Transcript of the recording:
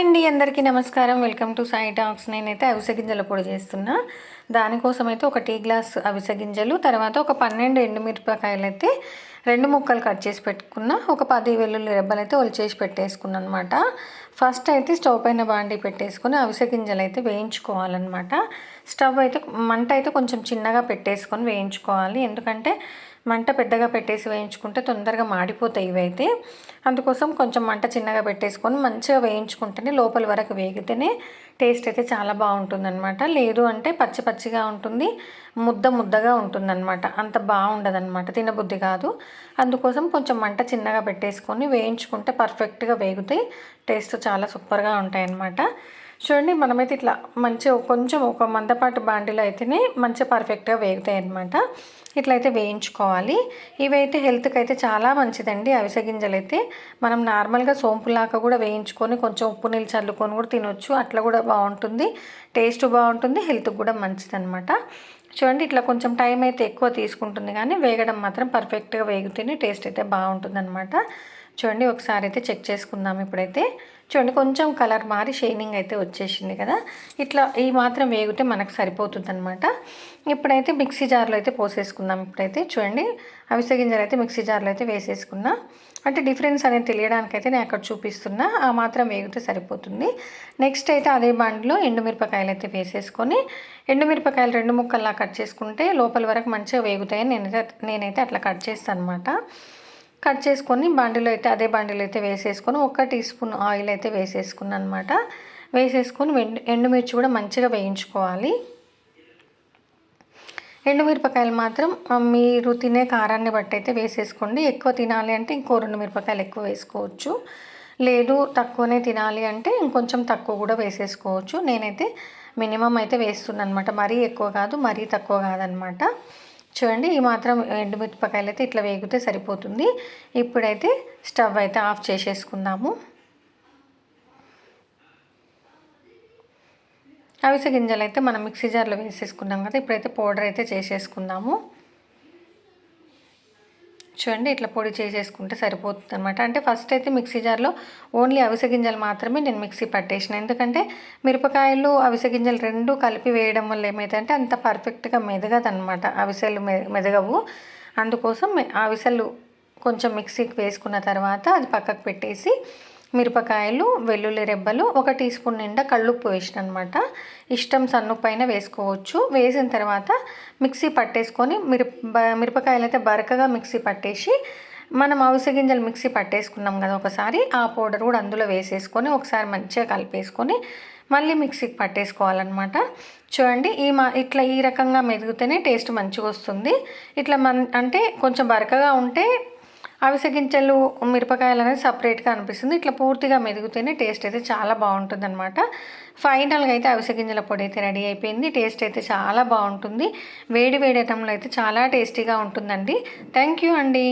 అండి అందరికీ నమస్కారం. Welcome to Sai talks. నేనైతే అవిసె గింజల పొడి చేస్తున్నా. దానికోసం అయితే ఒక టీ గ్లాస్ అవిసె గింజలు తర్వాత ఒక పన్నెండు ఎండుమిరపకాయలు అయితే రెండు ముక్కలు కట్ చేసి పెట్టుకున్న ఒక పది వెల్లుల్లి రెబ్బలు అయితే ఒలిచేసి పెట్టేసుకున్నాను అనమాట ఫస్ట్ అయితే స్టవ్ పైన బాండి పెట్టేసుకొని అవిసె గింజలు అయితే వేయించుకోవాలన్నమాట. స్టవ్ అయితే మంట అయితే కొంచెం చిన్నగా పెట్టేసుకొని వేయించుకోవాలి. ఎందుకంటే మంట పెద్దగా పెట్టేసి వేయించుకుంటే తొందరగా మాడిపోతాయి ఇవైతే. అందుకోసం కొంచెం మంట చిన్నగా పెట్టేసుకొని మంచిగా వేయించుకుంటేనే లోపల వరకు వేగితేనే టేస్ట్ అయితే చాలా బాగుంటుందన్నమాట. లేదు అంటే పచ్చి పచ్చిగా ఉంటుంది ముద్ద ముద్దగా ఉంటుందన్నమాట. అంత బాగుండదన్నమాట తినబుద్ధి కాదు. అందుకోసం కొంచెం మంట చిన్నగా పెట్టేసుకొని వేయించుకుంటే పర్ఫెక్ట్గా వేగుతాయి టేస్ట్ చాలా సూపర్గా ఉంటాయి అన్నమాట చూడండి మనమైతే ఇట్లా మంచిగా కొంచెం ఒక మందపాటు బాండిలో అయితేనే మంచిగా పర్ఫెక్ట్గా వేగుతాయి అనమాట ఇట్లయితే వేయించుకోవాలి. ఇవైతే హెల్త్కి అయితే చాలా మంచిదండి. అవిసె గింజలు అయితే మనం నార్మల్గా సోంపులాగా కూడా వేయించుకొని కొంచెం ఉప్పు నీళ్ళు చల్లుకొని కూడా తినొచ్చు. అట్లా కూడా బాగుంటుంది. టేస్ట్ బాగుంటుంది. హెల్త్కి కూడా మంచిది అనమాట చూడండి ఇట్లా కొంచెం టైం అయితే ఎక్కువ తీసుకుంటుంది కానీ వేగడం మాత్రం పర్ఫెక్ట్గా వేగితేనే టేస్ట్ అయితే బాగుంటుంది అనమాట చూడండి ఒకసారి అయితే చెక్ చేసుకుందాం ఇప్పుడైతే. చూడండి కొంచెం కలర్ మారి షైనింగ్ అయితే వచ్చేసింది కదా. ఇట్లా ఈ మాత్రం వేగితే మనకు సరిపోతుంది అనమాట ఇప్పుడైతే మిక్సీ జార్లో అయితే పోసేసుకుందాం ఇప్పుడైతే. చూడండి అవిసె గింజలు అయితే మిక్సీ జార్లో అయితే వేసేసుకున్నా. అంటే డిఫరెన్స్ అనేది తెలియడానికైతే నేను అక్కడ చూపిస్తున్నా. ఆ మాత్రం వేగితే సరిపోతుంది. నెక్స్ట్ అయితే అదే బాండ్లో ఎండుమిరపకాయలు అయితే వేసేసుకొని ఎండుమిరపకాయలు రెండు ముక్కల్లా కట్ చేసుకుంటే లోపల వరకు మంచిగా వేగుతాయని నేనైతే నేనైతే అట్లా కట్ చేస్తాను అనమాట కట్ చేసుకొని బండిలో అయితే అదే బండిలో అయితే వేసేసుకొని ఒక టీ స్పూన్ ఆయిల్ అయితే వేసేసుకున్నాను అనమాట వేసేసుకొని ఎండుమిర్చి కూడా మంచిగా వేయించుకోవాలి. ఎండుమిరపకాయలు మాత్రం మీరు తినే కారాన్ని బట్టి అయితే వేసేసుకోండి. ఎక్కువ తినాలి అంటే ఇంకో రెండు మిరపకాయలు ఎక్కువ వేసుకోవచ్చు. లేదు తక్కువనే తినాలి అంటే ఇంకొంచెం తక్కువ కూడా వేసేసుకోవచ్చు. నేనైతే మినిమం అయితే వేస్తున్నాను అనమాట మరీ ఎక్కువ కాదు మరీ తక్కువ కాదనమాట. చూడండి ఈ మాత్రం ఎండుమిరపకాయలు అయితే ఇట్లా వేగితే సరిపోతుంది. ఇప్పుడైతే స్టవ్ అయితే ఆఫ్ చేసేసుకుందాము. అవిసె గింజలు అయితే మనం మిక్సీ జార్లో వేసేసుకున్నాం కదా ఇప్పుడైతే పౌడర్ అయితే చేసేసుకుందాము. చూడండి ఇట్లా పొడి చేసేసుకుంటే సరిపోతుంది అనమాట అంటే ఫస్ట్ అయితే మిక్సీ జార్లో ఓన్లీ అవిసె గింజలు మాత్రమే నేను మిక్సీ పట్టేసిన. ఎందుకంటే మిరపకాయలు అవిసె గింజలు రెండు కలిపి వేయడం వల్ల ఏమైందంటే అంత పర్ఫెక్ట్గా మెదగదనమాట అవిసెలు మెదగవు. అందుకోసం అవిసెలు కొంచెం మిక్సీకి వేసుకున్న తర్వాత అది పక్కకు పెట్టేసి మిరపకాయలు వెల్లుల్లి రెబ్బలు ఒక టీ స్పూన్ నిండా కళ్ళుప్పు వేసిన అనమాట ఇష్టం సన్ను పైన వేసుకోవచ్చు. వేసిన తర్వాత మిక్సీ పట్టేసుకొని మిరప మిరపకాయలు అయితే బరకగా మిక్సీ పట్టేసి మనం అవిసె గింజలు మిక్సీ పట్టేసుకున్నాం కదా ఒకసారి ఆ పౌడర్ కూడా అందులో వేసేసుకొని ఒకసారి మంచిగా కలిపేసుకొని మళ్ళీ మిక్సీకి పట్టేసుకోవాలన్నమాట. చూడండి ఈ మా ఇట్లా ఈ రకంగా మెదిగితేనే టేస్ట్ మంచిగా వస్తుంది. ఇట్లా మన్ అంటే కొంచెం బరకగా ఉంటే అవిసె గింజలు మిరపకాయలు అనేది సపరేట్గా అనిపిస్తుంది. ఇట్లా పూర్తిగా మెదిగితేనే టేస్ట్ అయితే చాలా బాగుంటుంది అనమాట ఫైనల్గా అయితే అవిసె గింజల పొడి అయితే రెడీ అయిపోయింది. టేస్ట్ అయితే చాలా బాగుంటుంది. వేడి వేడటంలో అయితే చాలా టేస్టీగా ఉంటుందండి. థ్యాంక్ యూ అండి.